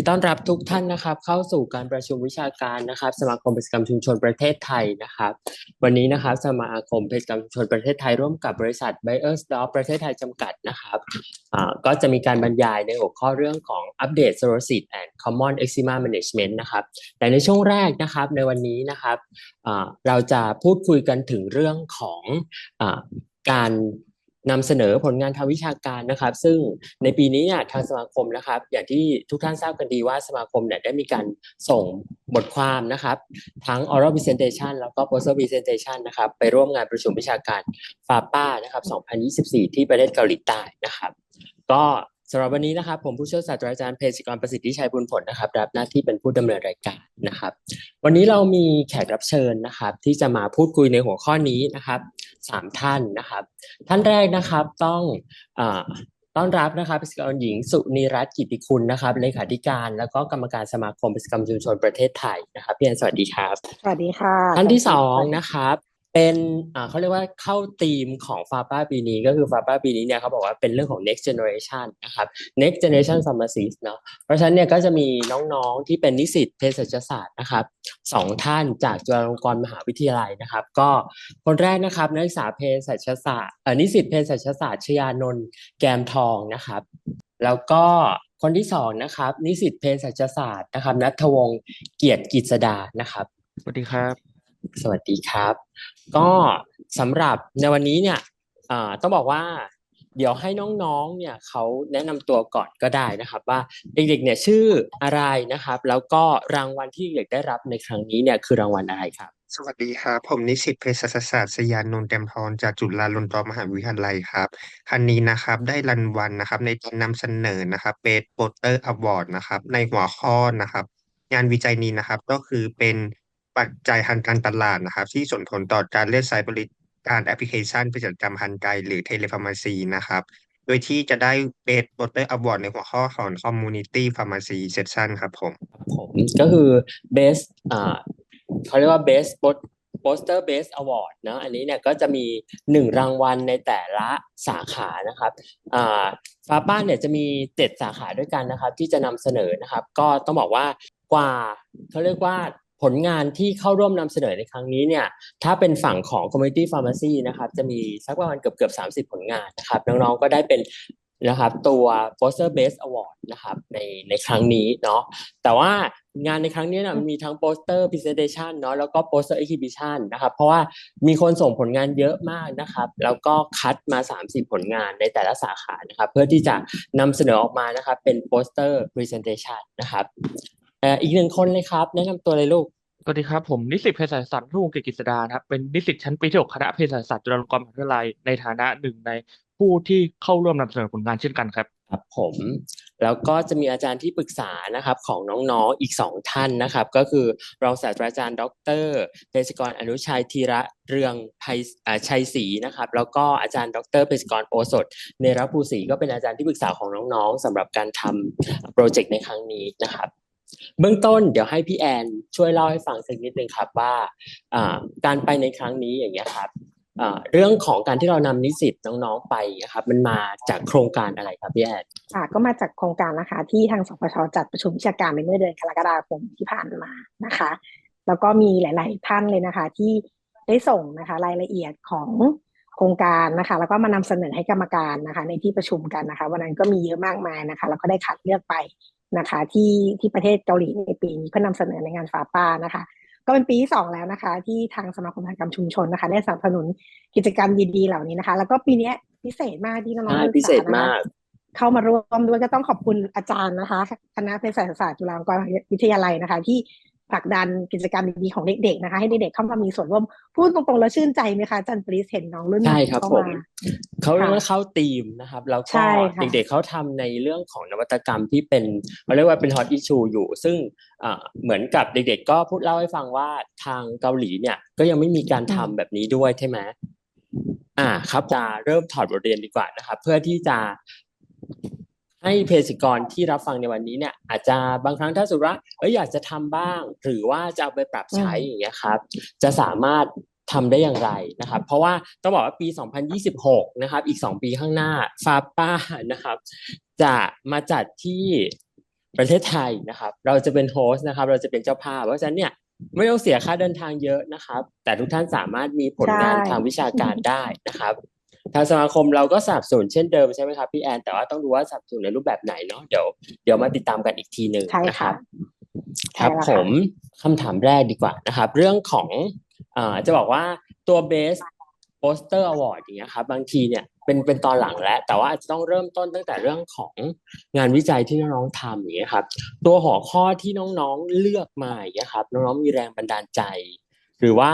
ดีต้อนรับทุกท่านนะครับ เข้าสู่การประชุมวิชาการนะครับ สมาคมเภสัชกรรมชุมชนประเทศไทยนะครับ วันนี้นะครับสมาคมเภสัชกรรมชุมชนประเทศไทยร่วมกับบริษัท b บเออร์สดอประเทศไทยจำกัดนะครับก็จะมีการบรรยายในหัวข้อเรื่องของอัปเดต psoriasis and common eczema management นะครับแต่ในช่วงแรกนะครับในวันนี้นะครับเราจะพูดคุยกันถึงเรื่องของอการ นำเสนอผลงานทางวิชาการนะครับ ซึ่งในปีนี้เนี่ยทางสมาคมนะครับ อย่างที่ทุกท่านทราบกันดีว่าสมาคมเนี่ยได้มีการส่งบทความนะครับ ทั้ง oral presentation แล้วก็ poster presentation นะครับ ไปร่วมงานประชุมวิชาการฟาป้านะครับ 2024 ที่ประเทศเกาหลีใต้นะครับ ก็ สำหรับวันนี้นะครับผมผู้ช่วยศาสตราจารย์เภสัชกรประสิทธิชัยบุญผลนะครับรับหน้าที่เป็นผู้ดำเนินรายการนะครับ วันนี้เรามีแขกรับเชิญนะครับ ที่จะมาพูดคุยในหัวข้อนี้นะครับสามท่านนะครับ ท่านแรกนะครับต้องอ่าต้อนรับนะครับเภสัชกรหญิงสุนิรัตน์กิติคุณนะครับเลขาธิการ แล้วก็กรรมการสมาคมเภสัชกรรมชุมชนประเทศไทยนะครับพี่แอนสวัสดีครับ สวัสดีค่ะ ท่านที่สองนะครับ เป็นอ่าเขาเรียกว่าเข้าธีมของฟาป้าปีนี้ก็คือฟาป้าปีนี้เนี่ยเขาบอกว่าเป็นเรื่องของ next generation นะครับ next generation pharmacist เนาะเพราะฉะนั้นเนี่ยก็จะมีน้องๆที่เป็นนิสิตเภสัชศาสตร์นะครับสองท่านจากจุฬาลงกรณ์มหาวิทยาลัยนะครับ ก็คนแรกนะครับนักศึกษาเภสัชศาสตร์เอ่อนิสิตเภสัชศาสตร์ชยานนท์แกมทองนะครับ แล้วก็คนที่สองนะครับนิสิตเภสัชศาสตร์นะครับนัทวงศ์เกียรติกิจดานะครับสวัสดีครับ สวัสดีครับ ก็สำหรับในวันนี้เนี่ยต้องบอกว่าเดี๋ยวให้น้องๆ เนี่ยเขาแนะนำตัวก่อนก็ได้นะครับ ว่าเด็กๆ เนี่ยชื่ออะไรนะครับ แล้วก็รางวัลที่เด็กได้รับในครั้งนี้เนี่ยคือรางวัลอะไรครับ สวัสดีครับ ผมนิสิตเภสัชศาสตร์สยานนท์เต็มทองจากจุฬาลงกรณ์มหาวิทยาลัยครับคันนี้นะครับได้รางวัลนะครับ ในการนำเสนอนะครับเบสโปสเตอร์อวอร์ดนะครับ ในหัวข้อนะครับ งานวิจัยนี้นะครับก็คือเป็น ปัจจัยทางการตลาดนะครับ ที่ส่งผลต่อการเลือกใช้บริการแอปพลิเคชันเภสัชกรรมทางไกลหรือเทเลฟาร์มาซีนะครับ โดยที่จะได้เบสโปสเตอร์อวอร์ดในหัวข้อของ Community Pharmacy Session ครับผมผมก็คือ best อ่าเขาเรียกว่า best post poster best award นะอันนี้เนี่ยก็จะมีหนึ่งรางวัลในแต่ละสาขานะครับอ่าฟาป้านเนี่ยจะมีเจ็ดสาขาด้วยกันนะครับ ที่จะนำเสนอนะครับ ก็ต้องบอกว่ากว่าเขาเรียกว่า ผลงานที่เข้าร่วมนำเสนอในครั้งนี้เนี่ยถ้าเป็นฝั่งของ community pharmacy นะครับจะมีสักประมาณเกือบเกือบสามสิบผลงานนะครับน้องๆก็ได้เป็นนะครับตัว poster best award นะครับในในครั้งนี้เนาะแต่ว่างานในครั้งนี้นะมันมีทั้งโปสเตอร์ presentation เนาะแล้วก็โปสเตอร์ exhibition นะครับเพราะว่ามีคนส่งผลงานเยอะมากนะครับ แล้วก็คัดมา 30 ผลงานในแต่ละสาขานะครับ เพื่อที่จะนำเสนอออกมานะครับเป็นโปสเตอร์ presentation นะครับ อ่ออีกหนึ่งคนเลยครับ แนะนำตัวเลยลูก สวัสดีครับ ผมนิสิตเภสัชศาสตร์ทุวงศ์เกียรติกิจดานะครับเป็นนิสิตชั้นปีที่หกคณะเภสัชศาสตร์จุฬาลงกรณ์มหาวิทยาลัยในฐานะหนึ่งในผู้ที่เข้าร่วมนำเสนอผลงานเช่นกันครับ ครับผมแล้วก็จะมีอาจารย์ที่ปรึกษานะครับของน้องๆอีกสองท่านนะครับ ก็คือรองศาสตราจารย์ ดรเภสัชกรอนุชัยธีระเรืองไพอ่าชัยศรีนะครับ แล้วก็อาจารย์ ดรเภสัชกรโอสถ เนรภูศรีก็เป็นอาจารย์ที่ปรึกษาของน้องๆสำหรับการทำโปรเจกต์ในครั้งนี้นะครับ เบื้องต้นเดี๋ยวให้พี่แอนช่วยเล่าให้ฟังสักนิดนึงครับว่าการไปในครั้งนี้อย่างเงี้ยครับเรื่องของการที่เรานำนิสิตน้องๆไปนะครับมันมาจากโครงการอะไรครับพี่แอนค่ะก็มาจากโครงการนะคะ ที่ทางสปชจัดประชุมวิชาการในเมื่อเดือนกรกฎาคมที่ผ่านมานะคะ แล้วก็มีหลาย ๆ ท่านเลยนะคะ ที่ได้ส่งนะคะ รายละเอียดของโครงการนะคะ แล้วก็มานำเสนอให้กรรมการนะคะ ในที่ประชุมกันนะคะ วันนั้นก็มีเยอะมากมายนะคะ แล้วก็ได้คัดเลือกไป นะคะที่ที่ประเทศเกาหลีในปีนี้เพื่อนำเสนอในงานฟาป้านะคะ ก็เป็นปีที่สองแล้วนะคะ ที่ทางสมาคมทางกรรมชุมชนนะคะ ได้สนับสนุนกิจกรรมดีๆเหล่านี้นะคะ แล้วก็ปีเนี้ยพิเศษมากที่น้องๆอ่านักศึพิกเศษาษนะคะมาก เข้ามาร่วมด้วยก็ต้องขอบคุณอาจารย์นะคะคณะเภสัชศาสตร์จุฬาลงกรณ์วิทยาลัยนะคะ ที่ ผลักดันกิจกรรมดีๆของเด็กๆนะคะ ให้เด็กๆเข้ามามีส่วนร่วมพูดตรงๆแล้วชื่นใจไหมคะอาจารย์ปรีสเห็นน้องรุ่นใหใช่ม่ครับเข้าผมมาเขาเรียกค่ะว่าเข้าธีมนะครับแล้วใช่ก็ค่ะเด็กๆเขาทำในเรื่องของนวัตกรรมที่เป็นเขาเรียกว่าเป็นฮอตอิชูอยู่ ซึ่งอ่าเหมือนกับเด็กๆ ก็พูดเล่าให้ฟังว่าทางเกาหลีเนี่ย ก็ยังไม่มีการทำแบบนี้ด้วยใช่ไหมอ่า ครับจะเริ่มถอดบทเรียนดีกว่านะครับ เพื่อที่จะ ให้เภสัชกรที่รับฟังในวันนี้เนี่ย อาจจะบางครั้งถ้าสมมติว่าเอ้ยอยากจะทำบ้าง หรือว่าจะเอาไปปรับใช้อย่างเงี้ยครับ จะสามารถทำได้อย่างไรนะครับ เพราะว่าต้องบอกว่าปี 2026 นะครับ อีก 2 ปีข้างหน้าฟาป้านะครับ จะมาจัดที่ประเทศไทยนะครับ เราจะเป็นโฮสต์นะครับ เราจะเป็นเจ้าภาพ เพราะฉะนั้นเนี่ยไม่ต้องเสียค่าเดินทางเยอะนะครับ แต่ทุกท่านสามารถมีผลงานใช่ทางวิชาการได้นะครับ ทางสมาคมเราก็สนับสนุนเช่นเดิมใช่ไหมครับพี่แอนแต่ว่าต้องดูว่าสนับสนุนในรูปแบบไหนเนาะเดี๋ยวเดี๋ยวมาติดตามกันอีกทีหนึ่งใช่นะคค่ะรับใช่ครับแล้วผค่ะมคำถามแรกดีกว่านะครับ เรื่องของอ่าจะบอกว่าตัว Best Poster Award อย่างเงี้ยครับบางทีเนี่ยเป็นเป็นตอนหลังแล้ว แต่ว่าอาจจะต้องเริ่มต้นตั้งแต่เรื่องของงานวิจัยที่น้องๆทำอย่างเงี้ยครับ ตัวหัวข้อที่น้องๆเลือกมาอย่างเงี้ยครับ น้องๆมีแรงบันดาลใจ หรือว่า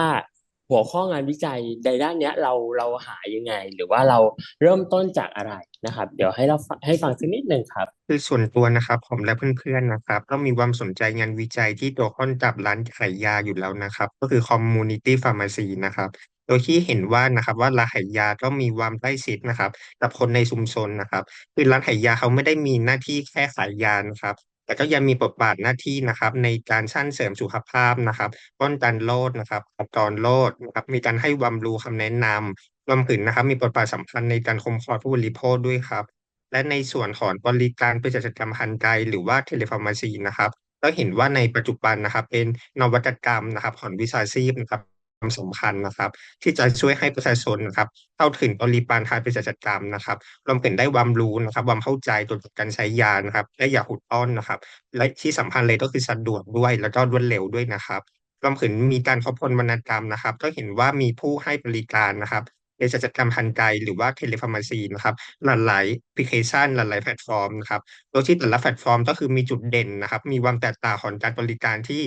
หัวข้องานวิจัยในด้านเนี้ยเราเราหายังไง หรือว่าเราเริ่มต้นจากอะไรนะครับ เดี๋ยวให้เราให้ฟังสักนิดหนึ่งครับ คือส่วนตัวนะครับผมและเพื่อนๆนะครับ ก็มีความสนใจงานวิจัยที่ตัวข้อนจับร้านขายยาอยู่แล้วนะครับ ก็คือ community pharmacy นะครับโดยที่เห็นว่านะครับว่าร้านขายยาก็มีความใกล้ชิดนะครับ กับคนในชุมชนนะครับ คือร้านขายยาเขาไม่ได้มีหน้าที่แค่ขายยานะครับ แต่ก็ยังมีบทบาทหน้าที่นะครับ ในการสร้างเสริมสุขภาพนะครับ ป้องกันโรคนะครับขับกรโรคนะครับ มีการให้ความรู้คำแนะนำรวมถึงนะครับ มีบทบาทสำคัญในการคุ้มครองผู้บริโภคด้วยครับ และในส่วนของบริการเภสัชกรรมทางไกลหรือว่าเทเลฟาร์มาซีนะครับก็เห็นว่าในปัจจุบันนะครับ เป็นนวัตกรรมนะครับของวิชาชีพนะครับ ความสำคัญนะครับ ที่จะช่วยให้ประชาชนนะครับเข้าถึงบริการทางเภสัชกรรมนะครับรวมถึงได้ความรู้นะครับความเข้าใจเกี่ยวกับการใช้ยานะครับได้อย่างถูกต้องนะครับ และที่สำคัญเลยก็คือสะดวกด้วยแล้วก็รวดเร็วด้วยนะครับรวมถึงมีการทบทวนวรรณกรรมนะครับ ก็เห็นว่ามีผู้ให้บริการนะครับเภสัชกรรมทางไกลหรือว่าเทเลฟาร์มาซีนะครับหลายๆแอปพลิเคชันหลายๆแพลตฟอร์มนะครับโดยที่แต่ละแพลตฟอร์มก็คือมีจุดเด่นนะครับ มีความแตกต่างของการบริการที่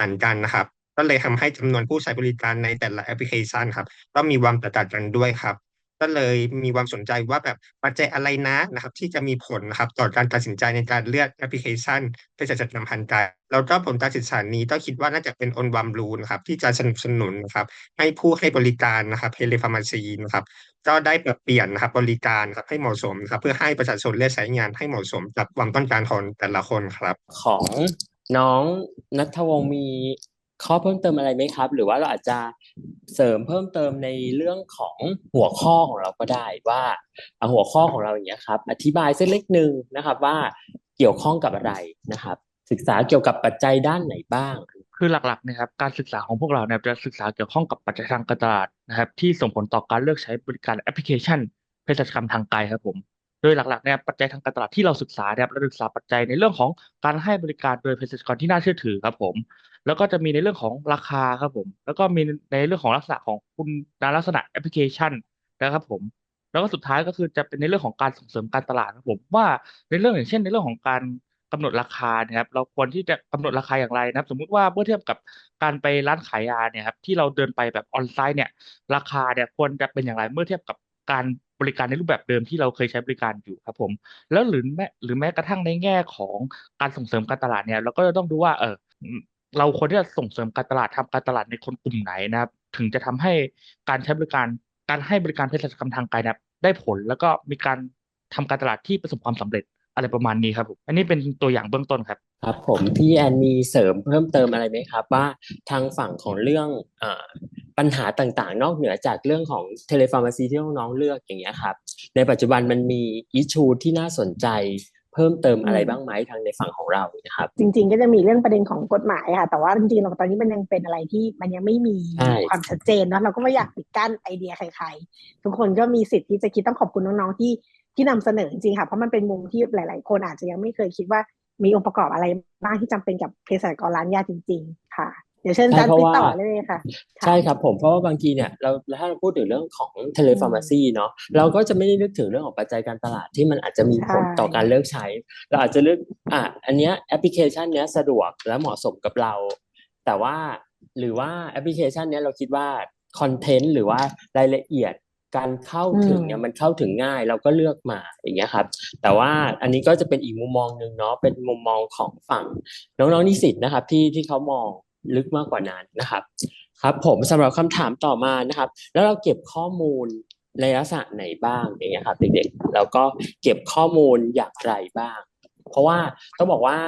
ต่างกันนะครับ ก็เลยทำให้จำนวนผู้ใช้บริการในแต่ละแอปพลิเคชันครับก็มีความแตกต่างกันด้วยครับ ก็เลยมีความสนใจว่าแบบปัจจัยอะไรนะนะครับ ที่จะมีผลนะครับต่อการตัดสินใจในการเลือกแอปพลิเคชันเพื่อจะจัดนำพันการแล้วก็ผลการศึกษานี้ก็คิดว่าน่าจะเป็นองค์ความรู้นะครับที่จะสนับสนุนนะครับให้ผู้ให้บริการนะครับเทเลฟาร์มาซีนะครับก็ได้ปรับเปลี่ยนนะครับบริการครับให้เหมาะสมครับเพื่อให้ประชาชนเลือกใช้งานให้เหมาะสมกับความต้องการของแต่ละคนครับ ของน้องนัทวงศ์มี ข้อเพิ่มเติมอะไรไหมครับ หรือว่าเราอาจจะเสริมเพิ่มเติมในเรื่องของหัวข้อของเราก็ได้ว่าหัวข้อของเราอย่างเงี้ยครับ อธิบายสักเล็กนึงนะครับ ว่าเกี่ยวข้องกับอะไรนะครับ ศึกษาเกี่ยวกับปัจจัยด้านไหนบ้าง คือหลักๆนะครับการศึกษาของพวกเราเนี่ยจะศึกษาเกี่ยวข้องกับปัจจัยทางการตลาดนะครับ ที่ส่งผลต่อการเลือกใช้บริการแอปพลิเคชันเภสัชกรรมทางไกลครับผม โดยหลักๆเนี่ยปัจจัยทางการตลาดที่เราศึกษาเนี่ยเราศึกษาปัจจัยในเรื่องของการให้บริการโดยเภสัชกรที่น่าเชื่อถือครับผม แล้วก็จะมีในเรื่องของราคาครับผม แล้วก็มีในเรื่องของลักษณะของคุณลักษณะแอปพลิเคชันนะครับผม แล้วก็สุดท้ายก็คือจะเป็นในเรื่องของการส่งเสริมการตลาดครับผมว่าในเรื่องอย่างเช่น ในเรื่องของการกำหนดราคานะครับเราควรที่จะกำหนดราคาอย่างไรนะครับ สมมุติว่าเมื่อเทียบกับการไปร้านขายยาเนี่ยครับที่เราเดินไปแบบออนไซต์เนี่ยราคาเนี่ยควรจะเป็นอย่างไรเมื่อเทียบกับ การบริการในรูปแบบเดิมที่เราเคยใช้บริการอยู่ครับผม แล้วหรือแม้หรือแม้กระทั่งในแง่ของการส่งเสริมการตลาดเนี่ยเราก็จะต้องดูว่าเออเราควรที่จะส่งเสริมการตลาดทำการตลาดในคนกลุ่มไหนนะครับ ถึงจะทำให้การใช้บริการการให้บริการเภสัชกรรมทางไกลนี่ยได้ผลแล้วก็มีการทำการตลาดที่ประสบความสำเร็จอะไรประมาณนี้ครับผมอันนี้เป็นตัวอย่างเบื้องต้นครับครับผมพี่แอนมีเสริมเพิ่มเติมอะไรไหมครับ ว่าทางฝั่งของเรื่องอา ปัญหาต่างๆ นอกเหนือจากเรื่องของเทเลฟาร์มาซีที่น้องๆเลือกอย่างเงี้ยครับ ในปัจจุบันมันมีอิชูที่น่าสนใจเพิ่มเติมอะไรบ้างไหมทางในฝั่งของเรานะครับ จริง ๆ ก็จะมีเรื่องประเด็นของกฎหมายค่ะ แต่ว่าจริงๆเราตอนนี้มันยังเป็นอะไรที่มันยังไม่มีใช่ความชัดเจนเนาะเราก็ไม่อยากปิดกั้นไอเดียใครๆ ทุกคนก็มีสิทธิ์ที่จะคิดต้องขอบคุณน้องๆที่ที่นำเสนอจริงๆค่ะเพราะมันเป็นมุมที่หลาย ๆ คนอาจจะยังไม่เคยคิดว่ามีองค์ประกอบอะไรบ้างที่จำเป็นกับเภสัชกรร้านยาจริง ๆ ค่ะ เดี๋ยวเชิญอาจารย์ใช่เพติราะดต่อว่าเลยค่ะค่ะ ใช่ครับผมเพราะว่าบางทีเนี่ยเราถ้าเราพูดถึงเรื่องของเทเลฟาร์มาซีเนาะเราก็จะไม่ได้นึกถึงเรื่องของปัจจัยการตลาดที่มันอาจจะมีผลใช่ต่อการเลือกใช้ เราอาจจะเลือกอะอันเนี้ยแอปพลิเคชันเนี้ยสะดวกและเหมาะสมกับเรา แต่ว่าหรือว่าแอปพลิเคชันเนี้ยเราคิดว่าคอนเทนต์หรือว่ารายละเอียดการเข้าถึงเนี่ยมันเข้าถึงง่ายเราก็เลือกมาอย่างเงี้ยครับ แต่ว่าอันนี้ก็จะเป็นอีกมุมมองหนึ่งเนาะเป็นมุมมองของฝั่งน้องๆนิสิตนะครับที่ที่เขามอง ลึกมากกว่านั้นนะครับ ครับ ผมสำหรับคำถามต่อมานะครับ แล้วเราเก็บข้อมูลในลักษณะไหนบ้างอย่างเงี้ยครับเด็กๆแล้วก็เก็บข้อมูลอย่างไรบ้าง เพราะว่าต้องบอกว่า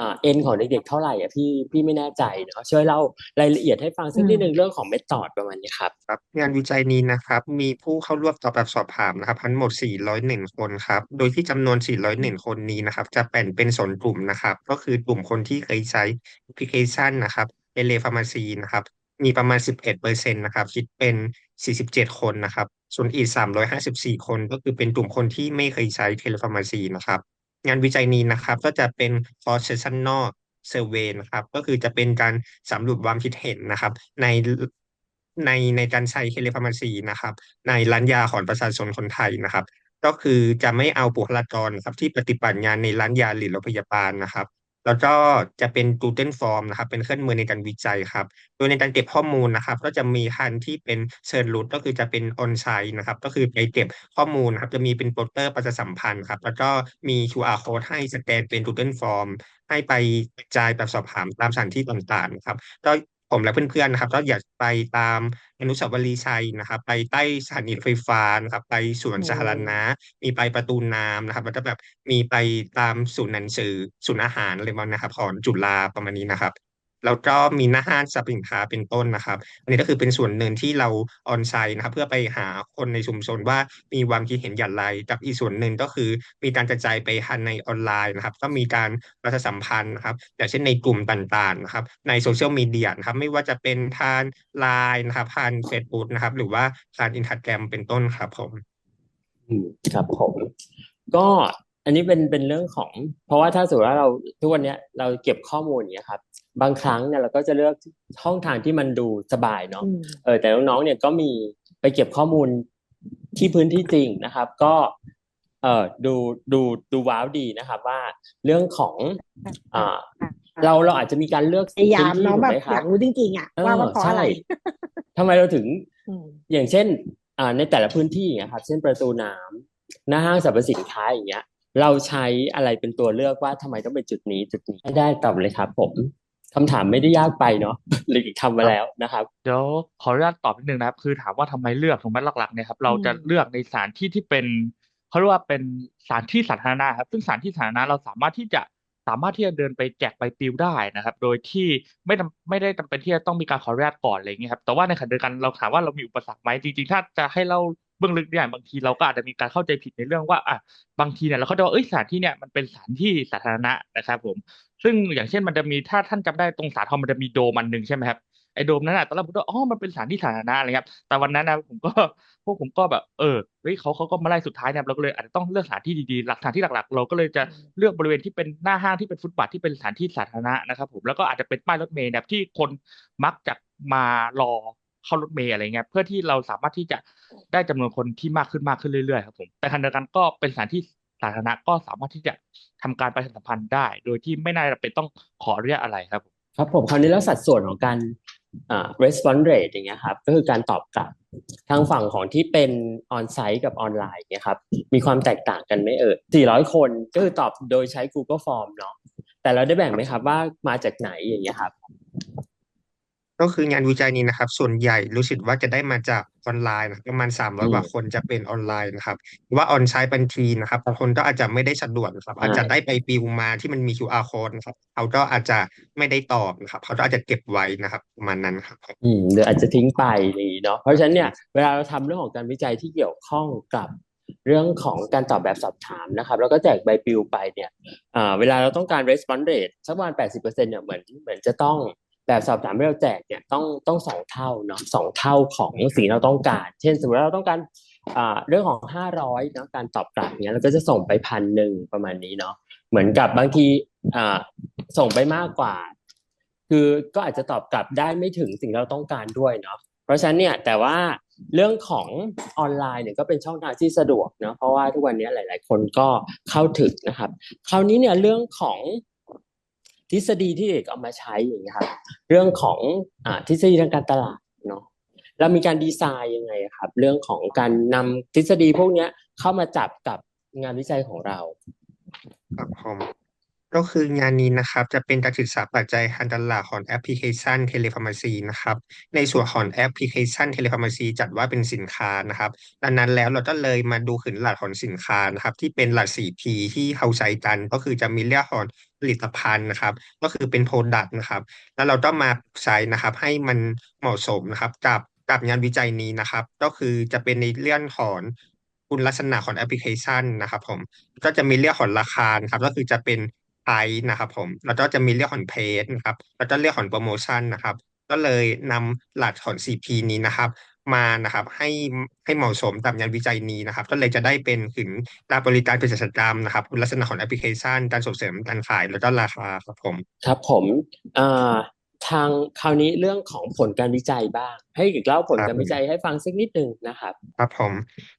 อ่าเอ็นของเด็กๆเท่าไหร่อะพี่พี่ไม่แน่ใจเนาะช่วยเล่ารายละเอียดให้ฟังสักนิดนึงเรื่องของเมธอดประมาณนี้ครับครับงานวิจัยนี้นะครับ มีผู้เข้าร่วมตอบแบบสอบถามนะครับทั้งหมด 401 คนครับ โดยที่จำนวน 401 คนนี้นะครับ จะแบ่งเป็นสองกลุ่มนะครับ ก็คือกลุ่มคนที่เคยใช้แอปพลิเคชันนะครับ เอเลฟาร์มาซีนะครับมีประมาณ 11เปอร์เซ็นต์นะครับ คิดเป็น 47 คนนะครับ ส่วนอีก 354 คนก็คือเป็นกลุ่มคนที่ไม่เคยใช้เทเลฟาร์มาซีนะครับ งานวิจัยนี้นะครับ ก็จะเป็น cross sectional survey นะครับ ก็คือจะเป็นการสำรวจความคิดเห็นนะครับ ในในในการใช้เทเลฟาร์มาซีนะครับ ในร้านยาของประชาชนคนไทยนะครับ ก็คือจะไม่เอาบุคลากรนะครับที่ปฏิบัติงานในร้านยาหรือโรงพยาบาลนะครับ แล้วก็จะเป็น Google Form นะครับ เป็นเครื่องมือในการวิจัยครับ โดยในการเก็บข้อมูลนะครับ ก็จะมีคันที่เป็นเชิญรูทก็คือจะเป็นออนไซต์นะครับ ก็คือไปเก็บข้อมูลครับ จะมีเป็นโปสเตอร์ประชาสัมพันธ์ครับ แล้วก็มี QR code ให้สแกนเป็น Google Form ให้ไปกระจายแบบสอบถามตามสถานที่ต่างๆครับ ก็ ผมและเพื่อนๆนะครับก็อยากไปตามอนุสาวรีย์ชัยนะครับ ไปใต้สถานีรถไฟฟ้านะครับไปสวนโอ้สาธารณะมีไปประตูน้ำนะครับแล้วก็แบบมีไปตามศูนย์หนังสือศูนย์อาหารอะไรประมาณนะครับ ของจุฬาประมาณนี้นะครับ แล้วก็มีหน้าห้างสรรพสินค้าเป็นต้นนะครับ อันนี้ก็คือเป็นส่วนหนึ่งที่เราออนไซต์นะครับเพื่อไปหาคนในชุมชนว่ามีความคิดเห็นอย่างไร กับอีกส่วนหนึ่งก็คือมีการกระจายไปทันในออนไลน์นะครับ ก็มีการประชาสัมพันธ์นะครับอย่างเช่นในกลุ่มต่างๆนะครับในโซเชียลมีเดียนะครับไม่ว่าจะเป็นทางไลน์นะครับทางเฟซบุ๊กนะครับหรือว่าทางอินสตาแกรมเป็นต้นครับผมอืมครับผมก็ อันนี้เป็นเป็นเรื่องของ เพราะว่าถ้าสมมติว่าเราทุกวันเนี้ยเราเก็บข้อมูลอย่างเงี้ยครับ บางครั้งเนี่ยเราก็จะเลือกช่องทางที่มันดูสบายเนาะอืมเออแต่น้องๆเนี่ยก็มีไปเก็บข้อมูลที่พื้นที่จริงนะครับ ก็เออดูดูดูว้าวดีนะครับ ว่าเรื่องของอ่าเราเราอาจจะมีการเลือกพยายามพื้นที่เนาะถูกแบบไหมคอรัยาบกรู้จริงๆอะเออว่าว่าเพราะใช่อะไรทำไมเราถึงอืมอย่างเช่น อ่าในแต่ละพื้นที่อย่างเงี้ยครับ เช่นประตูน้ำหน้าห้างสรรพสินค้าอย่างเงี้ย เราใช้อะไรเป็นตัวเลือกว่าทำไมต้องเป็นจุดนี้จุดนี้ให้ได้ตอบเลยครับ ผมคำถามไม่ได้ยากไปเนาะหรือทำมาแล้วนะครับเดี๋ยวขออนุญาตตอบนิดนึงนะครับ คือถามว่าทำไมเลือกถูกไหมหลักๆเนี่ยครับเราจะอืมเลือกในสถานที่ที่เป็นเขาเรียกว่าเป็นสถานที่สาธารณะครับ ซึ่งสถานที่สาธารณะเราสามารถที่จะสามารถที่จะเดินไปแจกใบปลิวได้นะครับ โดยที่ไม่จำไม่ได้จำเป็นที่จะต้องมีการขออนุญาตก่อนอะไรอย่างเงี้ยครับ แต่ว่าในขณะเดียวกันเราถามว่าเรามีอุปสรรคไหมจริงๆ ถ้าจะให้เล่าเบื้องลึกเนี่ยบางทีเราก็อาจจะมีการเข้าใจผิดในเรื่องว่าอะบางทีเนี่ยเราเข้าใจว่าเอ้ยสถานที่เนี่ยมันเป็นสถานที่สาธารณะนะครับผม ซึ่งอย่างเช่นมันจะมีถ้าท่านจำได้ตรงสาทรมันจะมีโดมันหนึ่งใช่ไหมครับไอ้โดมนั้นอะตอนแรกผมก็อ๋อมันเป็นสถานที่สาธารณะอะไรครับ แต่วันนั้นนะผมก็พวกผมก็แบบเออเฮ้ยเขาเขาก็มาไล่สุดท้ายเนี่ยเราก็เลยอาจจะต้องเลือกสถานที่ดีๆหลักสถานที่หลักๆ เราก็เลยจะเลือกบริเวณที่เป็นหน้าห้างที่เป็นฟุตบาทที่เป็นสถานที่สาธารณะนะครับ ผมแล้วก็อาจจะเป็นป้ายรถเมล์แบบที่คนมักจะมารอ เข้ารถเมล์อะไรเงี้ยเพื่อที่เราสามารถที่จะได้จำนวนคนที่มากขึ้นมากขึ้นเรื่อยๆครับผมแต่ขณะเดียวกันก็เป็นสถานที่สาธารณะก็สามารถที่จะทำการประชาสัมพันธ์ได้ โดยที่ไม่น่าจะเป็นต้องขออนุญาตอะไรครับผมครับผมคราวนี้แล้วสัดส่วนของการอ่า response rate อย่างเงี้ยครับก็คือการตอบกลับทางฝั่งของที่เป็น on site กับออนไลน์เนี่ยครับมีความแตกต่างกันไหมเอ่ย400 คนก็คือตอบโดยใช้ Google Form เนาะแต่เราได้แบ่งไหมครับว่ามาจากไหนอย่างเงี้ยครับ ก็คืองานวิจัยนี้นะครับ ส่วนใหญ่รู้สึกว่าจะได้มาจากออนไลน์นะครับประมาณสามร้อยอืมกว่าคนจะเป็นออนไลน์นะครับ ว่าออนไซต์บัญชีนะครับบางคนก็อาจจะไม่ได้สะดวกนะครับ อาจจะได้ไปปิวมาที่มันมี QR code นะครับเขาก็อาจจะไม่ได้ตอบนะครับเขาก็อาจจะเก็บไว้นะครับประมาณนั้นครับ อืมหรืออาจจะทิ้งไปนี่เนาะเพราะฉะนั้นเนี่ยเวลาเราทำเรื่องของการวิจัยที่เกี่ยวข้องกับเรื่องของการตอบแบบสอบถามนะครับ แล้วก็แจกใบปลิวไปเนี่ยอ่าเวลาเราต้องการ response rate สักประมาณ80%เนี่ยเหมือนเหมือนจะต้อง แบบสอบถามที่เราแจกเนี่ยต้องต้องสองเท่าเนาะสองเท่าของสิ่งที่เราต้องการ เช่น สมมติว่าเราต้องการอ่าเรื่องของ500เนาะการตอบกลับเนี่ยเราก็จะส่งไปพันหนึ่งประมาณนี้เนาะเหมือนกับบางทีอ่าส่งไปมากกว่า คือก็อาจจะตอบกลับได้ไม่ถึงสิ่งที่เราต้องการด้วยเนาะเพราะฉะนั้นเนี่ยแต่ว่าเรื่องของออนไลน์เนี่ยก็เป็นช่องทางที่สะดวกเนาะเพราะว่าทุกวันนี้หลาย ๆ คนก็เข้าถึงนะครับ คราวนี้เนี่ยเรื่องของ ทฤษฎีที่เอกเอามาใช้อย่างเงี้ยครับเรื่องของอทฤษฎีทางการตลาดเนาะเรามีการดีไซน์ยังไงครับ เรื่องของการนำทฤษฎีพวกเนี้ยเข้ามาจับกับงานวิจัยของเรา ครับผม ก็คืองานนี้นะครับจะเป็นการศึกษาปัจจัยทางตลาดของแอปพลิเคชันเทเลฟาร์มาซีนะครับในส่วนของแอปพลิเคชันเทเลฟาร์มาซีจัดว่าเป็นสินค้านะครับดังนั้นแล้วเราก็เลยมาดูถึงหลักของสินค้านะครับที่เป็นหลัก 4P ที่เขาใช้กันก็คือจะมีเรื่องของผลิตภัณฑ์นะครับ ก็คือเป็น Product นะครับแล้วเราต้องมาใช้นะครับให้มันเหมาะสมนะครับกับกับงานวิจัยนี้นะครับ ก็คือจะเป็นในเรื่องของคุณลักษณะของแอปพลิเคชันนะครับผมก็จะมีเรื่องของราคาครับก็คือจะเป็น ไพรซ์นะครับผมแล้วก็จะมีเรื่องของเพจนะครับแล้วก็เรื่องของโปรโมชั่นนะครับ ก็เลยนำหลักของ CP นี้นะครับ มานะครับให้ให้เหมาะสมตามงานวิจัยนี้นะครับ ก็เลยจะได้เป็นถึงการบริการเภสัชกรรมนะครับคุณลักษณะของแอปพลิเคชัน การส่งเสริมการขายแล้วก็ราคาครับผม ครับผมอ่าทางคราวนี้เรื่องของผลการวิจัยบ้าง ให้อีกเล่าผลครับการวิจัยให้ฟังสักนิดหนึ่งนะครับ ครับผม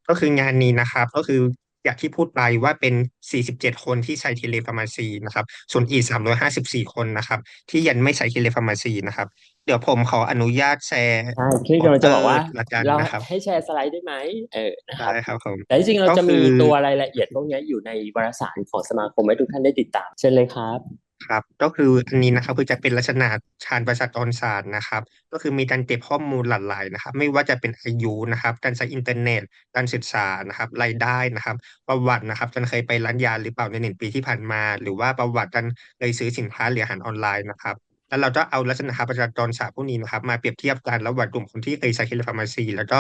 ก็คืองานนี้นะครับ ก็คือ อย่างที่พูดไปว่าเป็น 47 คนที่ใช้เทเลฟาร์มาซีนะครับส่วนอีก 354 คนนะครับ ที่ยังไม่ใช้เทเลฟาร์มาซีนะครับ เดี๋ยวผมขออนุญาตแชร์ใช่ที่กำลังจะบอกว่าโปสเตอร์ละกันเรานะครับให้แชร์สไลด์ได้ไหมเออนะครับได้ครับผมแต่จริงๆเราก็จะมีคือตัวรายละเอียดพวกนี้อยู่ในวารสารของสมาคมให้ทุกท่านได้ติดตาม เช่นเลยครับ ครับ ก็คืออันนี้นะครับคือจะเป็นลักษณะชาญประชากรศาสตร์นะครับ ก็คือมีการเก็บข้อมูลหลากหลายนะครับ ไม่ว่าจะเป็นอายุนะครับการใช้อินเทอร์เน็ตการศึกษานะครับรายได้นะครับ ประวัตินะครับการเคยไปร้านยาหรือเปล่าในหนึ่งปีที่ผ่านมา หรือว่าประวัติการเคยซื้อสินค้าหรืออาหารออนไลน์นะครับแล้วเราก็เอาลักษณะประชากรศาสตร์พวกนี้นะครับมาเปรียบเทียบกันระหว่างกลุ่มคนที่เคยใช้เทเลฟาร์มาซี แล้วก็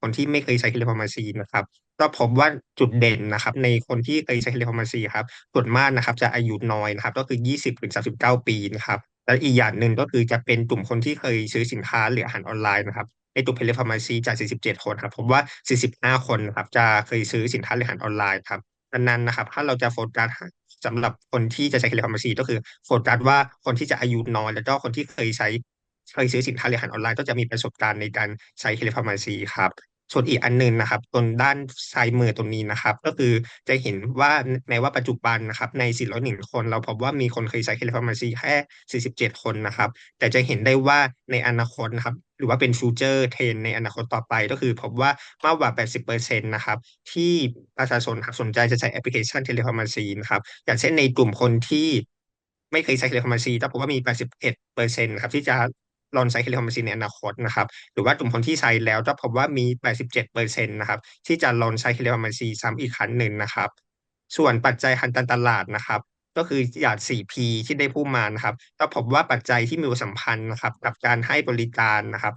คนที่ไม่เคยใช้เทเลฟาร์มาซีนะครับก็พบว่าจุดเด่นนะครับ ในคนที่เคยใช้เทเลฟาร์มาซีครับส่วนมากนะครับ จะอายุน้อยนะครับ ก็คือ 20ถึง39 ปีนะครับแล้วอีกอย่างหนึ่งก็คือจะเป็นกลุ่มคนที่เคยซื้อสินค้าหรืออาหารออนไลน์นะครับในกลุ่มเทเลฟาร์มาซีจาก 47 คนครับผมว่า 45 คนนะครับจะเคยซื้อสินค้าหรืออาหารออนไลน์ครับดังนั้นนะครับ ถ้าเราจะโฟกัสสำหรับคนที่จะใช้เทเลฟาร์มาซีก็คือโฟกัสว่าคนที่จะอายุน้อยแล้วก็คนที่เคยใช้เคยซื้อสินค้าหรืออาหารออนไลน์ก็จะมีประสบการณ์ในการใช้เทเลฟาร์มาซีครับ ส่วนอีกอันหนึ่งนะครับตรงด้านซ้ายมือตรงนี้นะครับ ก็คือจะเห็นว่าแม้ว่าปัจจุบันนะครับใน 401 คน เราพบว่ามีคนเคยใช้เคลฟาร์มาซีแค่ 47 คนนะครับ แต่จะเห็นได้ว่าในอนาคตนะครับหรือว่าเป็นฟิวเจอร์เทรนในอนาคตต่อไปก็คือพบว่ามากกว่า 80%นะครับที่ประชาชนครับสนใจจะใช้แอปพลิเคชันเทเลฟาร์มาซีนะครับอย่างเช่นในกลุ่มคนที่ไม่เคยใช้เทเลฟาร์มาซีแต่พบว่ามี 81%ครับที่จะ ลองใช้เทเลฟาร์มาซีในอนาคตนะครับหรือว่ากลุ่มคนที่ใช้แล้วก็พบว่ามี 87%นะครับที่จะลองใช้เทเลฟาร์มซีซ้ำอีกครั้งหนึ่งนะครับ ส่วนปัจจัยทางการตลาดนะครับก็คืออย่าง 4P ที่ได้พูดมานะครับก็พบว่าปัจจัยที่มีสัมพันธ์นะครับกับการให้บริการนะครับ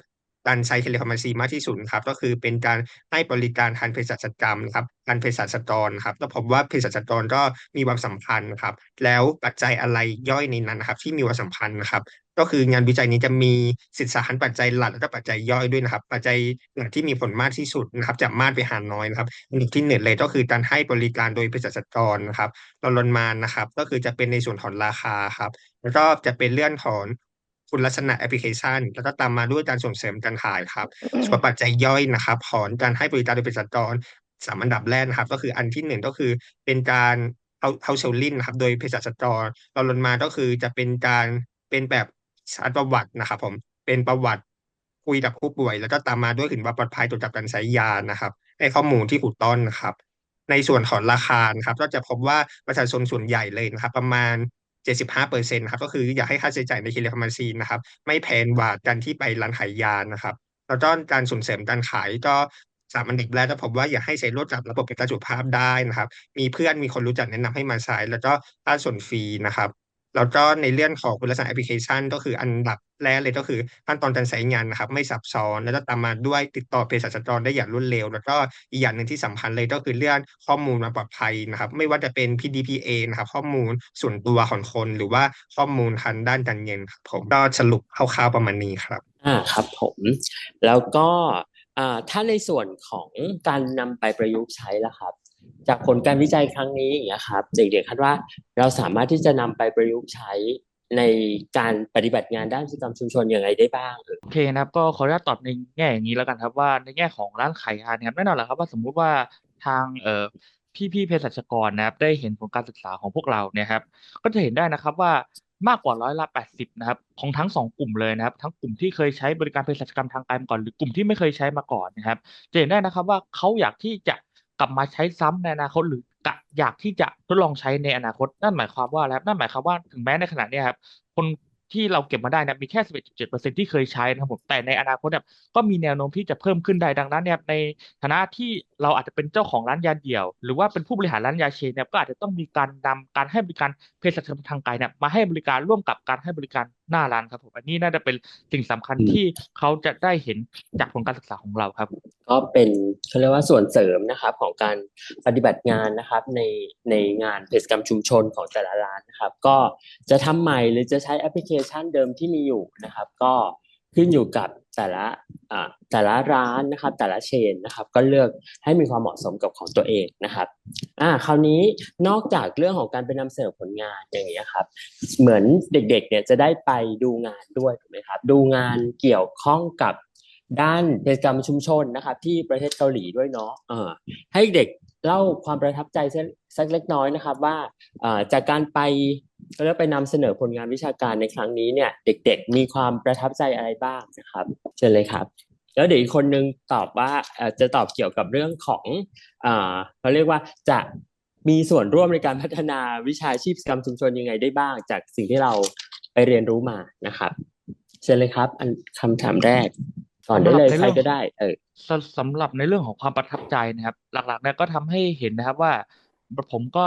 การใช้เทเลคอมเมานซีมากที่สุดครับก็คือเป็นการให้บริการทางเภสัชกรรมนะครับการเภสัชกรครับก็พบว่าเภสัชกรก็มีความสัมพันธ์ครับ แล้วปัจจัยอะไรย่อยในนั้นนะครับ ที่มีความสัมพันธ์นะครับ ก็คืองานวิจัยนี้จะมีศึกษาทั้งปัจจัยหลักและปัจจัยย่อยด้วยนะครับ ปัจจัยหลักที่มีผลมากที่สุดนะครับจากมากไปหาน้อยนะครับอันดับที่หนึ่งเลยก็คือการให้บริการโดยเภสัชกรนะครับรองลงมานะครับ ก็คือจะเป็นในส่วนของราคาครับ แล้วก็จะเป็นเรื่องของคุณลักษณะแอปพลิเคชัน แล้วก็ตามมาด้วยการส่งเสริมการขายครับ ส่วนปัจจัยย่อยนะครับของการให้บริการโดยเภสัชกรสามอันดับแรกนะครับ ก็คืออันที่หนึ่งก็คือเป็นการเอาเอาเชลลินนะครับ โดยเภสัชกรเราลงมาก็คือจะเป็นการเป็นแบบ สารประวัตินะครับผมเป็นประวัติคุยกับผู้ป่วย แล้วก็ตามมาด้วยถึงว่าปลอดภัยตรวจจับการใช้ยานะครับให้ข้อมูลที่ถูกต้องนะครับ ในส่วนของราคาครับ ก็จะพบว่าประชาชนส่วนใหญ่เลยนะครับ ประมาณ 75เปอร์เซ็นต์ครับก็คืออยากให้ค่าใช้จ่ายในเทเลคอมมานซีนะครับ ไม่แพงกว่าการที่ไปร้านขายยานะครับแล้วก็การส่งเสริมการขายก็สามอันดับแรกก็พบว่าอยากให้ใช้รถจับระบบการสุขภาพได้นะครับ มีเพื่อนมีคนรู้จักแนะนำให้มาใช้แล้วก็ค่าส่วนฟรีนะครับ แล้วก็ในเรื่องของคุณลักษณะแอปพลิเคชัน ก็คืออันดับแรกเลยก็คือขั้นตอนการใช้งานนะครับ ไม่ซับซ้อน แล้วก็ตามมาด้วยติดต่อเภสัชกรได้อย่างรวดเร็ว แล้วก็อีกอย่างหนึ่งที่สำคัญเลยก็คือเรื่องข้อมูลมาปลอดภัยนะครับ ไม่ว่าจะเป็น PDPA นะครับ ข้อมูลส่วนตัวของคน หรือว่าข้อมูลทางด้านการเงินครับผมก็สรุปคร่าวๆประมาณนี้ครับอ่าครับผมแล้วก็อ่าถ้าในส่วนของการนำไปประยุกต์ใช้ล่ะครับ จากผลการวิจัยครั้งนี้อย่างเงี้ยครับเด็กๆคาดว่าเราสามารถที่จะนำไปประยุกต์ใช้ในการปฏิบัติงานด้านกิจกรรมชุมชนยังไงได้บ้างโอเคนะครับก็ขออนุญาตตอบในแง่อย่างนี้แล้วกันครับว่าในแง่ของร้านขายยาเนี่ยครับแน่นอนแหละครับว่าสมมุติว่าทางเอ่อพี่พี่ๆเภสัชกรนะครับได้เห็นผลการศึกษาของพวกเราเนี่ยครับก็จะเห็นได้นะครับว่ามากกว่าร้อยละแปดสิบนะครับของทั้งสองกลุ่มเลยนะครับทั้งกลุ่มที่เคยใช้บริการเภสัชกรรมทางไกลมาก่อนหรือกลุ่มที่ไม่เคยใช้มาก่อนนะครับจะเห็นได้นะครับว่าเขาอยากที่จะ ลับมาใช้ซ้ำในอนาคตหรือกะอยากที่จะทดลองใช้ในอนาคตนั่นหมายความว่าอะไรครับนั่นหมายความว่าถึงแม้ในขณะนี้ครับคนที่เราเก็บมาได้นะมีแค่ 11.7%ที่เคยใช้นะครับผมแต่ในอนาคตเนี่ยก็มีแนวโน้มที่จะเพิ่มขึ้นได้ดังนั้นเนี่ยในฐานะที่เราอาจจะเป็นเจ้าของร้านยาเดี่ยว หรือว่าเป็นผู้บริหารร้านยาเชนเนี่ยก็อาจจะต้องมีการนำการให้บริการเภสัชกรรมทางไกลเนี่ยมาให้บริการร่วมกับการให้บริการหน้าร้านครับผมอันนี้น่าจะเป็นสิ่งสำคัญที่เขาจะได้เห็นจากผลการศึกษาของเราครับก็เป็นเขาเรียกว่าส่วนเสริมนะครับของการปฏิบัติงานนะครับในในงานเภสัชกรรมชุมชนของแต่ละร้านนะครับ ก็จะทำใหม่หรือจะใช้แอปพลิเคชันเดิมที่มีอยู่นะครับ ก็ขึ้นอยู่กับแต่ละอ่าแต่ละร้านนะครับ แต่ละเชนนะครับ ก็เลือกให้มีความเหมาะสมกับของตัวเองนะครับอ่าคราวนี้นอกจากเรื่องของการไปนำเสนอผลงานอย่างนี้ครับ เหมือนเด็กๆเนี่ยจะได้ไปดูงานด้วยถูกไหมครับ ดูงานเกี่ยวข้องกับ ด้านกิจกรรมชุมชนนะครับที่ประเทศเกาหลีด้วยเนาะให้เด็กเล่าความประทับใจสักเล็กน้อยนะครับ ว่าจากการไปแล้วไปนำเสนอผลงานวิชาการในครั้งนี้เนี่ย เด็กๆ มีความประทับใจอะไรบ้างนะครับเชิญเลยครับ แล้วเดี๋ยวอีกคนนึงตอบว่าจะตอบเกี่ยวกับเรื่องของเขาเรียกว่าจะมีส่วนร่วมในการพัฒนาวิชาชีพกรรมชุมชนยังไงได้บ้าง จากสิ่งที่เราไปเรียนรู้มานะครับ เชิญเลยครับคำถามแรก ก่อนได้เลยสำหรับในใครเรื่องก็ได้ เออสำสำหรับในเรื่องของความประทับใจนะครับ หลักๆเนี่ยก็ทำให้เห็นนะครับว่า ผมก็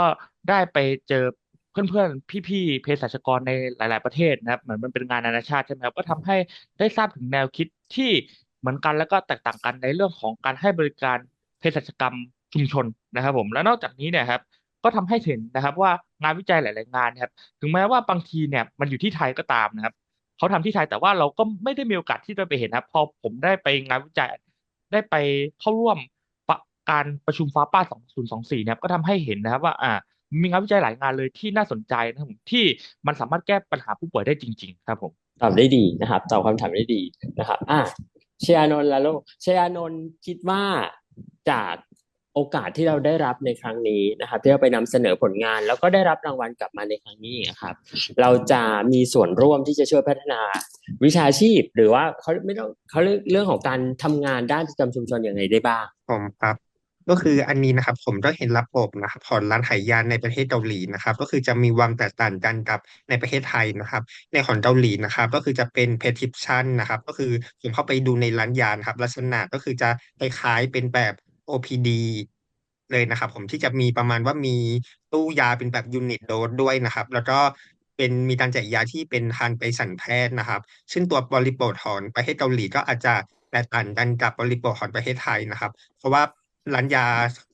ได้ไปเจอเพื่อนๆ พี่ๆเภสัชกรในหลาย ๆประเทศนะครับ เหมือนมันเป็นงานนานาชาติใช่ไหมครับ ก็ทำให้ได้ทราบถึงแนวคิดที่เหมือนกันแล้วก็แตกต่างกันในเรื่องของการให้บริการเภสัชกรรมชุมชนนะครับ ผม และนอกจากนี้เนี่ยครับ ก็ทำให้เห็นนะครับว่างานวิจัยหลาย ๆ งานนะครับ ถึงแม้ว่าบางทีเนี่ยมันอยู่ที่ไทยก็ตามนะครับ เขาทำที่ไทยแต่ว่าเราก็ไม่ได้มีโอกาสที่จะไปเห็นนะครับ พอผมได้ไปงานวิจัยได้ไปเข้าร่วมการประชุมฟ้าป้า 2024นะครับก็ทำให้เห็นนะครับว่าอ่ามีงานวิจัยหลายงานเลยที่น่าสนใจนะครับผมที่มันสามารถแก้ปัญหาผู้ป่วยได้จริง ๆ ครับผมตอบได้ดีนะครับตอบคำถามได้ดีนะครับอะเชียร์นนท์แล้วลูกเชียร์นนท์คิดว่าจาก โอกาสที่เราได้รับในครั้งนี้นะครับที่เราไปนำเสนอผลงาน แล้วก็ได้รับรางวัลกลับมาในครั้งนี้นครับ เราจะมีส่วนร่วมที่จะช่วยพัฒนาวิชาชีพ หรือว่าเขาไม่ต้องเขาเรื่องเรื่องของการทำงานด้านกิจกรรมชุมชนอย่างไรได้บ้างผมครับก็คืออันนี้นะครับผมก็เห็นระบบนะครับของร้านขายยาในประเทศเกาหลีนะครับ ก็คือจะมีความแตกต่างกันกับในประเทศไทยนะครับ ในของเกาหลีนะครับ ก็คือจะเป็น prescription นะครับ ก็คือผมเข้าไปดูในร้านยานครับลักษณะก็คือจะคล้ายๆเป็นแบบ OPD เลยนะครับผมที่จะมีประมาณว่ามีตู้ยาเป็นแบบยูนิตโดสด้วยนะครับ แล้วก็เป็นมีการแจกยาที่เป็นทางไปสัญแพทย์นะครับ ซึ่งตัวบริบทของประเทศเกาหลีก็อาจจะแตกต่างกันกับบริบทของประเทศไทยนะครับ เพราะว่าร้านยา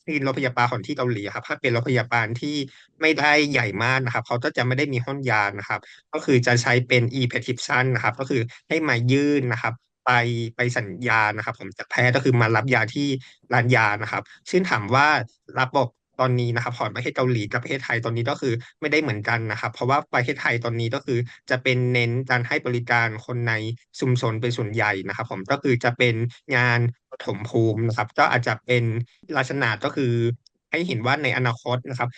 ที่โรงพยาบาลของที่เกาหลีครับถ้าเป็นโรงพยาบาลที่ไม่ได้ใหญ่มากนะครับ เขาก็จะไม่ได้มีห้องยานะครับ ก็คือจะใช้เป็น e-prescription นะครับ ก็คือให้มายื่นนะครับ ไปไปสัญญานะครับผมจากแพทย์ก็คือมารับยาที่ร้านยานะครับซึ่งถามว่าระบบตอนนี้นะครับของประเทศเกาหลีกับประเทศไทยตอนนี้ก็คือไม่ได้เหมือนกันนะครับ เพราะว่าประเทศไทยตอนนี้ก็คือจะเป็นเน้นการให้บริการคนในชุมชนเป็นส่วนใหญ่นะครับ ผมก็คือจะเป็นงานปฐมภูมินะครับ ก็อาจจะเป็นลักษณะก็คือให้เห็นว่าในอนาคตนะครับ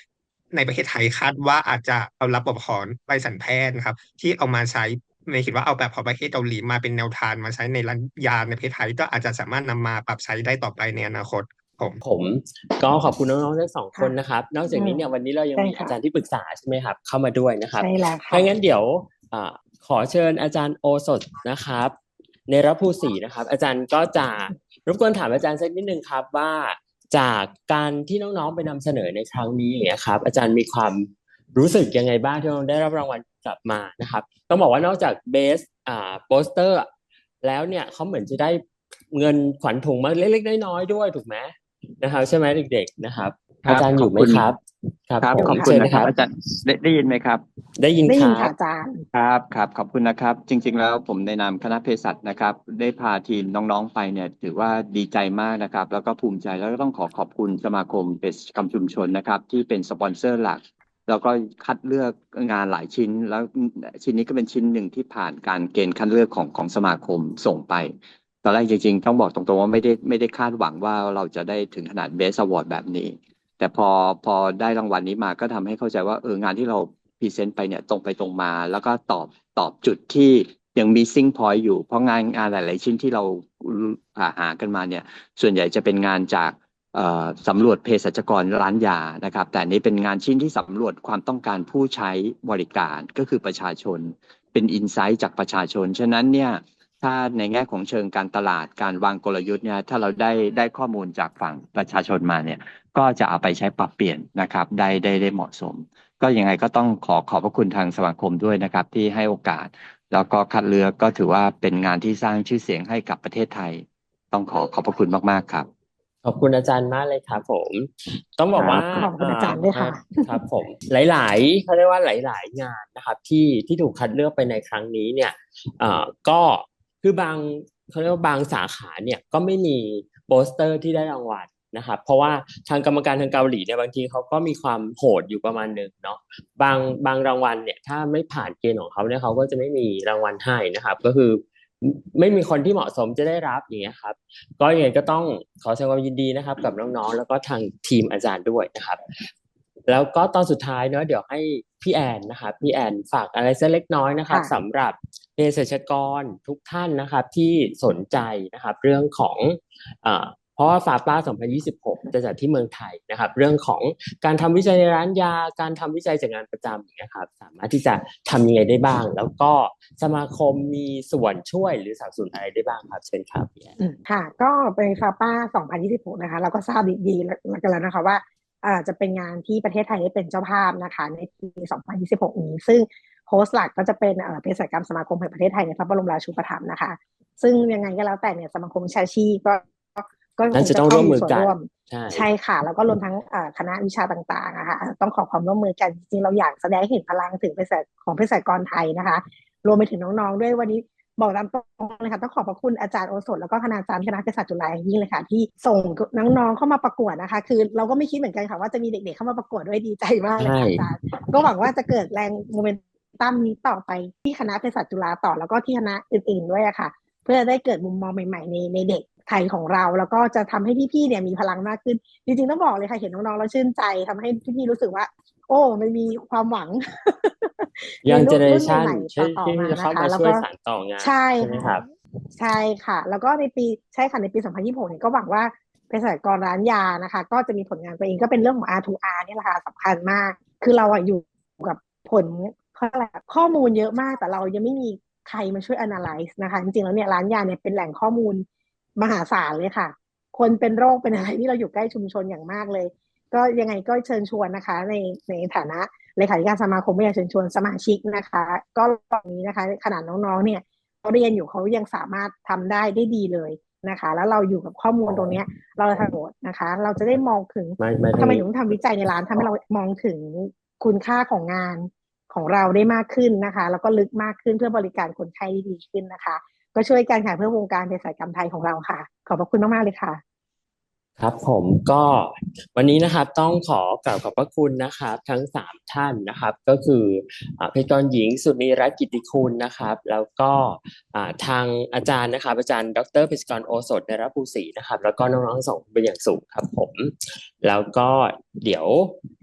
ในประเทศไทยคาดว่าอาจจะเอาระบบของใบสัญแพทย์นะครับ ที่เอามาใช้ ในคิดว่าเอาแบบของประเทศเกาหลีมาเป็นแนวทางมาใช้ในร้านยาในประเทศไทยก็อาจจะสามารถนำมาปรับใช้ได้ต่อไปในอนาคตผมผมก็ขอบคุณน้องๆทั้งสองคนนะครับ นอกจากนี้เนี่ยวันนี้เรายังใช่มีค่ะอาจารย์ที่ปรึกษาใช่ไหมครับ เข้ามาด้วยนะครับใช่แล้วค่ะถ้างั้นเดี๋ยวอ่าขอเชิญอาจารย์โอสถนะครับในรับภูศรีนะครับ อาจารย์ก็จะรบกวนถามอาจารย์สักนิดนึงครับว่าจากการที่น้องๆไปนำเสนอในครั้งนี้เนี่ยครับ อาจารย์มีความ รู้สึกยังไงบ้างที่น้องได้รับรางวัลกลับมานะครับ ต้องบอกว่านอกจากเบสอ่าโปสเตอร์ แล้วเนี่ยเขาเหมือนจะได้เงินขวัญถุงมาเล็กๆน้อยๆด้วยถูกไหมนะครับ ใช่ไหมเด็ก ๆนะครับครับอาจารย์อยู่ไหมขอบคุณครับ ครับครับผมขอบคุเชิณญนะครับ อาจารย์ได้ได้ยินไหมครับ ได้ยินได้คยินรัค่ะบอาจารย์ครับครับขอบคุณนะครับ จริง ๆ แล้วผมในนามคณะเภสัชนะครับ ได้พาทีมน้องๆไปเนี่ยถือว่าดีใจมากนะครับ แล้วก็ภูมิใจแล้วก็ต้องขอขอบคุณสมาคมเภสัชกรรมชุมชนนะครับ ที่เป็นสปอนเซอร์หลัก แล้วก็คัดเลือกงานหลายชิ้น แล้วชิ้นนี้ก็เป็นชิ้นหนึ่งที่ผ่านการเกณฑ์คัดเลือกของของสมาคมส่งไปตอนแรกจริงๆ ต้องบอกตรงๆว่าไม่ได้ไม่ได้คาดหวังว่าเราจะได้ถึงขนาดเบส a วอร์ดแบบนี้ แต่พอพอได้รางวัลนี้มาก็ทำให้เข้าใจว่าเอองานที่เราพรีเซนต์ไปเนี่ยตรงไปตรงมา แล้วก็ตอบตอบจุดที่ยังมีซิงพอยต์อยู่ เพราะงานงานหลาย ๆ ชิ้นที่เราหาหากันมาเนี่ย ส่วนใหญ่จะเป็นงานจาก สำรวจเภสัชกรร้านยานะครับ แต่นนี้เป็นงานชิ้นที่สำรวจความต้องการผู้ใช้บริการก็คือประชาชน เป็นอินไซต์จากประชาชน ฉะนั้นเนี่ยถ้าในแง่ของเชิงการตลาดการวางกลยุทธ์เนี่ยถ้าเราได้ได้ข้อมูลจากฝั่งประชาชนมาเนี่ยก็จะเอาไปใช้ปรับเปลี่ยนนะครับได้ได้ได้เหมาะสม ก็ยังไงก็ต้องขอขอบพระคุณทางสมาคมด้วยนะครับ ที่ให้โอกาส แล้วก็คัดเลือกก็ถือว่าเป็นงานที่สร้างชื่อเสียงให้กับประเทศไทย ต้องขอขอบพระคุณมากๆครับ ขอบคุณอาจารย์มากเลยครับผม ต้องบอกว่าขอบคุณอาจารย์ด้วยค่ะครับ ผม หลายๆเขาเรียกว่าหลาย ๆ งานนะครับ ที่ที่ถูกคัดเลือกไปในครั้งนี้เนี่ยเอ่อก็คือบางเขาเรียกว่าบางสาขาเนี่ยก็ไม่มีโปสเตอร์ที่ได้รางวัลนะครับเพราะว่าทางกรรมการทางเกาหลีเนี่ยบางทีเขาก็มีความโหดอยู่ประมาณหนึ่งเนาะบางบางรางวัลเนี่ยถ้าไม่ผ่านเกณฑ์ของเขาเนี่ยเขาก็จะไม่มีรางวัลให้นะครับ ก็คือ ไม่มีคนที่เหมาะสมจะได้รับอย่างเงี้ยครับ ก็ยังไงก็ต้องขอแสดงความยินดีนะครับ กับน้องๆ แล้วก็ทางทีมอาจารย์ด้วยนะครับ แล้วก็ตอนสุดท้ายเนอะเดี๋ยวให้พี่แอนนะครับพี่แอนฝากอะไรสักเล็กน้อยนะครับค่ะสำหรับเภสัชกรทุกท่านนะครับที่สนใจนะครับ เรื่องของ เพราะว่าฟาป้า 2026 จะจัดที่เมืองไทยนะครับ เรื่องของการทำวิจัยในร้านยา การทำวิจัยจากงานประจำอย่างเงี้ยครับ สามารถที่จะทำยังไงได้บ้าง แล้วก็สมาคมมีส่วนช่วยหรือสนับสนุนอะไรได้บ้างครับ เชิญครับค่ะ ก็เป็นฟาป้า 2026 นะคะ เราก็ทราบดีๆแล้วกันแล้วนะคะว่าจะเป็นงานที่ประเทศไทยได้เป็นเจ้าภาพนะคะ ในปี 2026 นี้ ซึ่งโฮสต์หลักก็จะเป็นเออเภสัชกรรมสมาคมแห่งประเทศไทยในพระบรมราชูปถัมภ์นะคะ ซึ่งยังไงก็แล้วแต่เนี่ยสมาคมวิชาชีพก็ ก็คน่าจะต้องร่วมมือกันส่วร่วมใช่ใช่ค่ะ แล้วก็รวมทั้งเอ่อคณะวิชาต่างๆนะคะต้องขอความร่วมมือกันจริงๆเราอยากแสดงให้เห็นพลังถึงเภสัชของเภสัชกรไทยนะคะ รวมไปถึงน้องๆด้วยวันนี้บอกตามตรงเลยค่ะต้องขอบพระคุณอาจารย์โอสถแล้วก็คณาจารย์คณะเภสัชจุฬาอย่างยิ่งเลยค่ะ ที่ส่งน้องๆเข้ามาประกวดนะคะ คือเราก็ไม่คิดเหมือนกันค่ะว่าจะมีเด็กๆเข้ามาประกวดด้วยดีใจมากเลยค่ะอาจารย์ก็หวังว่าจะเกิดแรงโมเมนตัมนี้ต่อไปที่คณะเภสัชจุฬาต่อแล้วก็ที่คณะอื่นๆด้วยอะค่ะ เพื่อได้เกิดมุมมองใหม่ ๆ ในในเด็ก ไทยของเรา แล้วก็จะทำให้พี่ๆเนี่ยมีพลังมากขึ้น จริงๆต้องบอกเลยค่ะเห็นน้องๆแล้วชื่นใจทำให้พี่ๆรู้สึกว่า โอ้มันมีความหวังยังมีเจรุ่นเนอเรรุ่นชันใหม่ๆที่ต่อที่มาจะนะเข้าคะมาแล้วช่วยก็สานต่องานใช่ไหมคค่ะรับใช่ค่ะ แล้วก็ในปีใช่ค่ะในปี 2026เนี่ยก็หวังว่าเภสัชกรร้านยานะคะ ก็จะมีผลงานตัวเองก็เป็นเรื่องของ R2R เนี่ยแหละค่ะสำคัญมาก คือเราอะอยู่กับผลเขาเรียกอะไรอะข้อมูลเยอะมากแต่เรายังไม่มีใครมาช่วย analyze นะคะ จริงๆแล้วเนี่ยร้านยาเนี่ยเป็นแหล่งข้อมูล มหาศาลเลยค่ะ คนเป็นโรคเป็นอะไรที่เราอยู่ใกล้ชุมชนอย่างมากเลย ก็ยังไงก็เชิญชวนนะคะ ในในฐานะเลขาธิการสมาคมก็อยากเชิญชวนสมาชิกนะคะ ก็ตอนนี้นะคะ ขนาดน้องๆเนี่ยเขาเรียนอยู่เขายังสามารถทำได้ได้ดีเลยนะคะ แล้วเราอยู่กับข้อมูลตรงเนี้ยเราจะทำโหมดนะคะ เราจะได้มองถึงไม่ไม่ทำไมถึงต้องทำวิจัยในร้านทำให้เรามองถึงคุณค่าของงานของเราได้มากขึ้นนะคะ แล้วก็ลึกมากขึ้นเพื่อบริการคนไข้ได้ดีขึ้นนะคะ ก็ช่วยกันค่ะเพื่อวงการเภสัชกรรมไทยของเราค่ะ ขอบพระคุณมากๆเลยค่ะ ครับผมก็วันนี้นะครับต้องขอกล่าวขอบพระคุณนะครับทั้งสามท่านนะครับ ก็คือเภสัชกรหญิงสุนีรัตน์กิติคุณนะครับ แล้วก็ทางอาจารย์นะครับ อาจารย์ ดรเภสัชกรโอสถในรับภูศรีนะครับ แล้วก็น้องๆทั้งสองเป็นอย่างสูงครับผม แล้วก็เดี๋ยว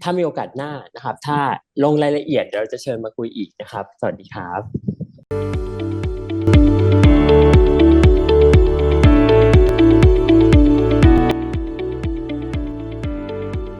ถ้ามีโอกาสหน้านะครับ ถ้าลงรายละเอียดเดี๋ยวเราจะเชิญมาคุยอีกนะครับ สวัสดีครับ